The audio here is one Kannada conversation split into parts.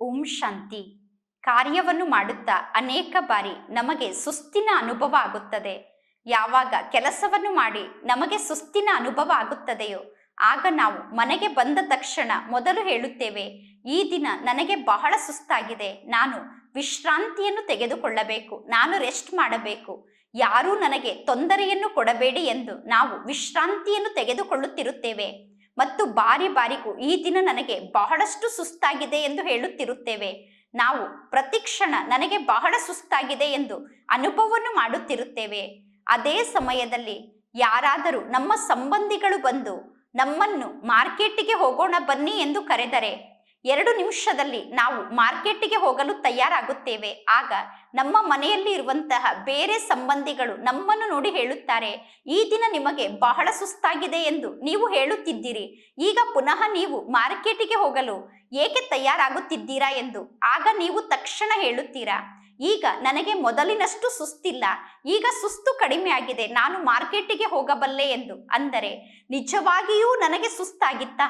ಓಂ ಶಾಂತಿ. ಕಾರ್ಯವನ್ನು ಮಾಡುತ್ತಾ ಅನೇಕ ಬಾರಿ ನಮಗೆ ಸುಸ್ತಿನ ಅನುಭವ ಆಗುತ್ತದೆ. ಯಾವಾಗ ಕೆಲಸವನ್ನು ಮಾಡಿ ನಮಗೆ ಸುಸ್ತಿನ ಅನುಭವ ಆಗುತ್ತದೆಯೋ, ಆಗ ನಾವು ಮನೆಗೆ ಬಂದ ತಕ್ಷಣ ಮೊದಲು ಹೇಳುತ್ತೇವೆ, ಈ ದಿನ ನನಗೆ ಬಹಳ ಸುಸ್ತಾಗಿದೆ, ನಾನು ವಿಶ್ರಾಂತಿಯನ್ನು ತೆಗೆದುಕೊಳ್ಳಬೇಕು, ನಾನು ರೆಸ್ಟ್ ಮಾಡಬೇಕು, ಯಾರೂ ನನಗೆ ತೊಂದರೆಯನ್ನು ಕೊಡಬೇಡಿ ಎಂದು ನಾವು ವಿಶ್ರಾಂತಿಯನ್ನು ತೆಗೆದುಕೊಳ್ಳುತ್ತಿರುತ್ತೇವೆ. ಮತ್ತು ಬಾರಿ ಬಾರಿಗೂ ಈ ದಿನ ನನಗೆ ಬಹಳಷ್ಟು ಸುಸ್ತಾಗಿದೆ ಎಂದು ಹೇಳುತ್ತಿರುತ್ತೇವೆ. ನಾವು ಪ್ರತಿಕ್ಷಣ ನನಗೆ ಬಹಳ ಸುಸ್ತಾಗಿದೆ ಎಂದು ಅನುಭವವನ್ನು ಮಾಡುತ್ತಿರುತ್ತೇವೆ. ಅದೇ ಸಮಯದಲ್ಲಿ ಯಾರಾದರೂ ನಮ್ಮ ಸಂಬಂಧಿಗಳು ಬಂದು ನಮ್ಮನ್ನು ಮಾರ್ಕೆಟಿಗೆ ಹೋಗೋಣ ಬನ್ನಿ ಎಂದು ಕರೆದರೆ ಎರಡು ನಿಮಿಷದಲ್ಲಿ ನಾವು ಮಾರ್ಕೆಟ್ಗೆ ಹೋಗಲು ತಯಾರಾಗುತ್ತೇವೆ. ಆಗ ನಮ್ಮ ಮನೆಯಲ್ಲಿ ಇರುವಂತಹ ಬೇರೆ ಸಂಬಂಧಿಗಳು ನಮ್ಮನ್ನು ನೋಡಿ ಹೇಳುತ್ತಾರೆ, ಈ ದಿನ ನಿಮಗೆ ಬಹಳ ಸುಸ್ತಾಗಿದೆ ಎಂದು ನೀವು ಹೇಳುತ್ತಿದ್ದೀರಿ. ಈಗ ಪುನಃ ನೀವು ಮಾರ್ಕೆಟಿಗೆ ಹೋಗಲು ಏಕೆ ತಯಾರಾಗುತ್ತಿದ್ದೀರಾ ಎಂದು ಆಗ ನೀವು ತಕ್ಷಣ ಹೇಳುತ್ತೀರಾ. ಈಗ ನನಗೆ ಮೊದಲಿನಷ್ಟು ಸುಸ್ತಿಲ್ಲ, ಈಗ ಸುಸ್ತು ಕಡಿಮೆ ಆಗಿದೆ, ನಾನು ಮಾರ್ಕೆಟಿಗೆ ಹೋಗಬಲ್ಲೆ ಎಂದು. ಅಂದರೆ ನಿಜವಾಗಿಯೂ ನನಗೆ ಸುಸ್ತಾಗಿತ್ತಾ?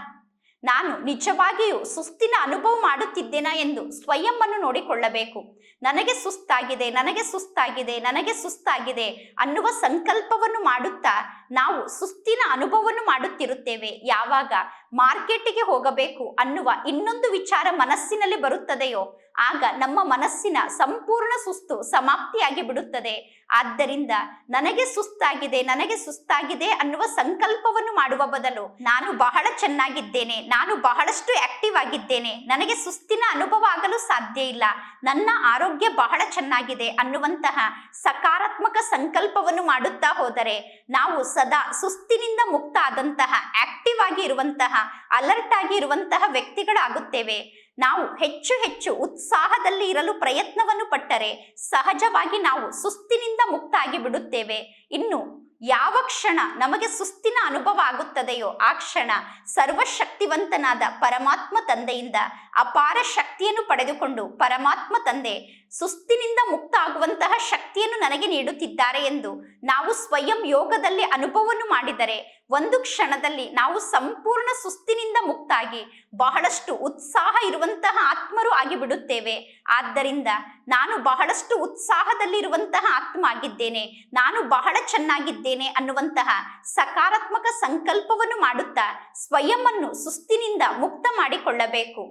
ನಾನು ನಿಜವಾಗಿಯೂ ಸುಸ್ತಿನ ಅನುಭವ ಮಾಡುತ್ತಿದ್ದೇನಾ ಎಂದು ಸ್ವಯಂವನ್ನು ನೋಡಿಕೊಳ್ಳಬೇಕು. ನನಗೆ ಸುಸ್ತಾಗಿದೆ ನನಗೆ ಸುಸ್ತಾಗಿದೆ ನನಗೆ ಸುಸ್ತಾಗಿದೆ ಅನ್ನುವ ಸಂಕಲ್ಪವನ್ನು ಮಾಡುತ್ತಾ ನಾವು ಸುಸ್ತಿನ ಅನುಭವವನ್ನು ಮಾಡುತ್ತಿರುತ್ತೇವೆ. ಯಾವಾಗ ಮಾರ್ಕೆಟಿಗೆ ಹೋಗಬೇಕು ಅನ್ನುವ ಇನ್ನೊಂದು ವಿಚಾರ ಮನಸ್ಸಿನಲ್ಲಿ ಬರುತ್ತದೆಯೋ ಆಗ ನಮ್ಮ ಮನಸ್ಸಿನ ಸಂಪೂರ್ಣ ಸುಸ್ತು ಸಮಾಪ್ತಿಯಾಗಿ ಬಿಡುತ್ತದೆ. ಆದ್ದರಿಂದ ನನಗೆ ಸುಸ್ತಾಗಿದೆ ನನಗೆ ಸುಸ್ತಾಗಿದೆ ಅನ್ನುವ ಸಂಕಲ್ಪವನ್ನು ಮಾಡುವ ಬದಲು ನಾನು ಬಹಳ ಚೆನ್ನಾಗಿದ್ದೇನೆ, ನಾನು ಬಹಳಷ್ಟು ಆಕ್ಟಿವ್ ಆಗಿದ್ದೇನೆ, ನನಗೆ ಸುಸ್ತಿನ ಅನುಭವ ಆಗಲು ಸಾಧ್ಯ ಇಲ್ಲ, ನನ್ನ ಆರೋಗ್ಯ ಬಹಳ ಚೆನ್ನಾಗಿದೆ ಅನ್ನುವಂತಹ ಸಕಾರಾತ್ಮಕ ಸಂಕಲ್ಪವನ್ನು ಮಾಡುತ್ತಾ ಹೋದರೆ ನಾವು ಸದಾ ಸುಸ್ತಿನಿಂದ ಮುಕ್ತ ಆದಂತಹ ಆಕ್ಟಿವ್ ಆಗಿ ಇರುವಂತಹ ಅಲರ್ಟ್ ಆಗಿ ಇರುವಂತಹ ವ್ಯಕ್ತಿಗಳಾಗುತ್ತೇವೆ. ನಾವು ಹೆಚ್ಚು ಹೆಚ್ಚು ಉತ್ಸಾಹದಲ್ಲಿ ಇರಲು ಪ್ರಯತ್ನವನ್ನು ಪಟ್ಟರೆ ಸಹಜವಾಗಿ ನಾವು ಸುಸ್ತಿನಿಂದ ಮುಕ್ತಾಗಿ ಬಿಡುತ್ತೇವೆ. ಇನ್ನು ಯಾವ ಕ್ಷಣ ನಮಗೆ ಸುಸ್ತಿನ ಅನುಭವ ಆಗುತ್ತದೆಯೋ ಆ ಕ್ಷಣ ಸರ್ವಶಕ್ತಿವಂತನಾದ ಪರಮಾತ್ಮ ತಂದೆಯಿಂದ ಅಪಾರ ಶಕ್ತಿಯನ್ನು ಪಡೆದುಕೊಂಡು ಪರಮಾತ್ಮ ತಂದೆ ಸುಸ್ತಿನಿಂದ ಮುಕ್ತ ಆಗುವಂತಹ ಶಕ್ತಿಯನ್ನು ನನಗೆ ನೀಡುತ್ತಿದ್ದಾರೆ ಎಂದು ನಾವು ಸ್ವಯಂ ಯೋಗದಲ್ಲಿ ಅನುಭವವನ್ನು ಮಾಡಿದರೆ ಒಂದು ಕ್ಷಣದಲ್ಲಿ ನಾವು ಸಂಪೂರ್ಣ ಸುಸ್ತಿನಿಂದ ಮುಕ್ತಾಗಿ ಬಹಳಷ್ಟು ಉತ್ಸಾಹ ಇರುವಂತಹ ಆತ್ಮರು ಆಗಿ ಬಿಡುತ್ತೇವೆ ಆದ್ದರಿಂದ ನಾನು ಬಹಳಷ್ಟು ಉತ್ಸಾಹದಲ್ಲಿರುವಂತಹ ಆತ್ಮ ಆಗಿದ್ದೇನೆ ನಾನು ಬಹಳ ಚೆನ್ನಾಗಿದ್ದೇನೆ ಅನ್ನುವಂತಹ ಸಕಾರಾತ್ಮಕ ಸಂಕಲ್ಪವನ್ನು ಮಾಡುತ್ತಾ ಸ್ವಯಂ ಅನ್ನು ಸುಸ್ತಿನಿಂದ ಮುಕ್ತ ಮಾಡಿಕೊಳ್ಳಬೇಕು.